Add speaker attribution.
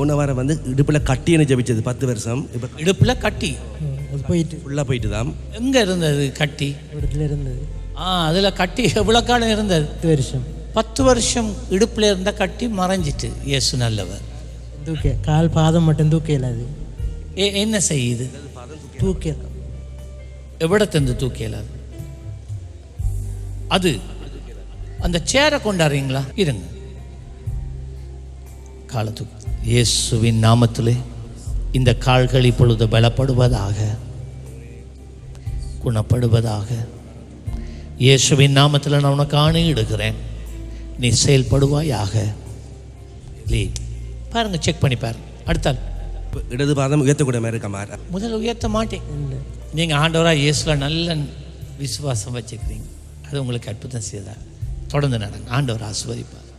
Speaker 1: போன வாரம் வந்து இடுப்பில் கட்டின்னு ஜபிச்சது பத்து வருஷம். இப்போ
Speaker 2: இடுப்புல கட்டி?
Speaker 3: அது போயிட்டு.
Speaker 1: ஃபுல்லாக போயிட்டு தான்
Speaker 2: எங்க இருந்தது கட்டி?
Speaker 3: இடத்துல இருந்தது.
Speaker 2: ஆ அதுல கட்டி எவ்வளவு காலம் இருந்தது?
Speaker 3: பத்து வருஷம்.
Speaker 2: பத்து வருஷம் இடுப்புல இருந்த கட்டி மறைஞ்சிட்டு இயேசு நல்லவர்.
Speaker 3: தூக்க கால் பாதம் மட்டும் தூக்க இயலாது
Speaker 2: ஏ என்ன செய்யுது?
Speaker 3: தூக்க.
Speaker 2: எவ்விடத்திலிருந்து தூக்கி இயலாது அது அந்த சேரை கொண்டாடுறீங்களா? இருங்க. காலத்துக்கு. இயேசுவின் நாமத்திலே இந்த கால்கள் இப்பொழுது பலப்படுவதாக குணப்படுவதாக. இயேசுவின் நாமத்தில் நான் உனக்கு ஆணையிடுகிறேன். நீ செயல்படுவாயாக. பாருங்க செக் பண்ணி பாருங்க. அடுத்தால்
Speaker 1: இடது பாதம் உயர்த்தக்கூடிய மாதிரி இருக்க மாதிரி
Speaker 2: முதல்ல உயர்த்த மாட்டேன். நீங்கள் ஆண்டவராக இயேசுல நல்ல விசுவாசம் வச்சுக்கிறீங்க. அது உங்களுக்கு அற்புதம் செய்தார். தொடர்ந்து நடங்க. ஆண்டவர் ஆஸ்வதிப்பார்